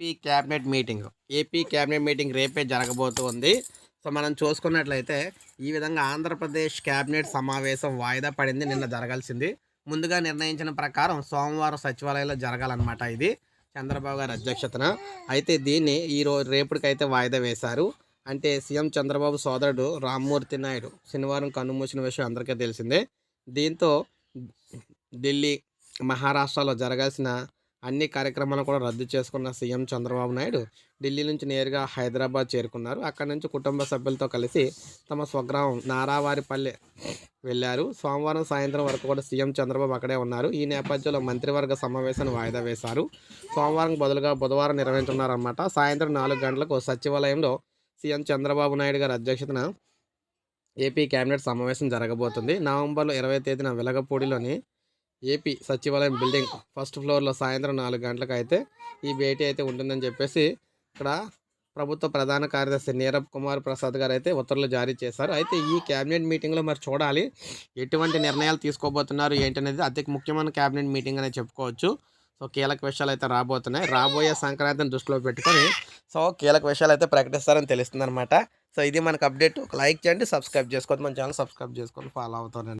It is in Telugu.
AP cabinet meeting. AP cabinet meeting రేపే జరగబోతుంది. సో మనం చూసుకున్నట్లయితే ఈ విధంగా ఆంధ్రప్రదేశ్ క్యాబినెట్ సమావేశం వాయిదా పడింది. నిన్న జరగాల్సింది. ముందుగా నిర్ణయించిన ప్రకారం సోమవారం సచివాలయంలో జరగాలన్నమాట ఇది. చంద్రబాబు గారి అధ్యక్షతన. అయితే దీన్ని ఈ రోజు రేపటికైతే వాయిదా వేశారు. అంటే సీఎం చంద్రబాబు సోదరుడు రామ్మూర్తి నాయుడు శనివారం కన్నుమూసిన విషయం అందరికీ తెలిసిందే. దీంతో ఢిల్లీ మహారాష్ట్రలో జరగాల్సిన అన్ని కార్యక్రమాలు కూడా రద్దు చేసుకున్న సీఎం చంద్రబాబు నాయుడు ఢిల్లీ నుంచి నేరుగా హైదరాబాద్ చేరుకున్నారు. అక్కడి నుంచి కుటుంబ సభ్యులతో కలిసి తమ స్వగ్రామం నారావారిపల్లె వెళ్ళారు. సోమవారం సాయంత్రం వరకు కూడా సీఎం చంద్రబాబు అక్కడే ఉన్నారు. ఈ నేపథ్యంలో మంత్రివర్గ సమావేశాన్ని వాయిదా వేశారు. సోమవారం బదులుగా బుధవారం నిర్వహించున్నారన్నమాట సాయంత్రం నాలుగు గంటలకు సచివాలయంలో సీఎం చంద్రబాబు నాయుడు గారి అధ్యక్షతన ఏపీ కేబినెట్ సమావేశం జరగబోతుంది. నవంబర్లో ఇరవై తేదీన వెలగపూడిలోని ఏపీ సచివాలయం బిల్డింగ్ ఫస్ట్ ఫ్లోర్లో సాయంత్రం నాలుగు గంటలకు అయితే ఈ భేటీ అయితే ఉంటుందని చెప్పేసి ఇక్కడ ప్రభుత్వ ప్రధాన కార్యదర్శి నీరబ్ కుమార్ ప్రసాద్ గారు అయితే ఉత్తర్వులు జారీ చేశారు. అయితే ఈ కేబినెట్ మీటింగ్లో మరి చూడాలి ఎటువంటి నిర్ణయాలు తీసుకోబోతున్నారు ఏంటనేది అతి ముఖ్యమైన కేబినెట్ మీటింగ్ అనేది చెప్పుకోవచ్చు. సో కీలక విషయాలు అయితే రాబోతున్నాయి. రాబోయే సంక్రాంతిని దృష్టిలో పెట్టుకొని సో కీలక విషయాలు అయితే ప్రకటిస్తారని తెలుస్తుంది అనమాట సో ఇది మనకు అప్డేట్. ఒక లైక్ చేయండి సబ్స్క్రైబ్ చేసుకోవద్దు మన ఛానల్ సబ్స్క్రైబ్ చేసుకొని ఫాలో అవుతానండి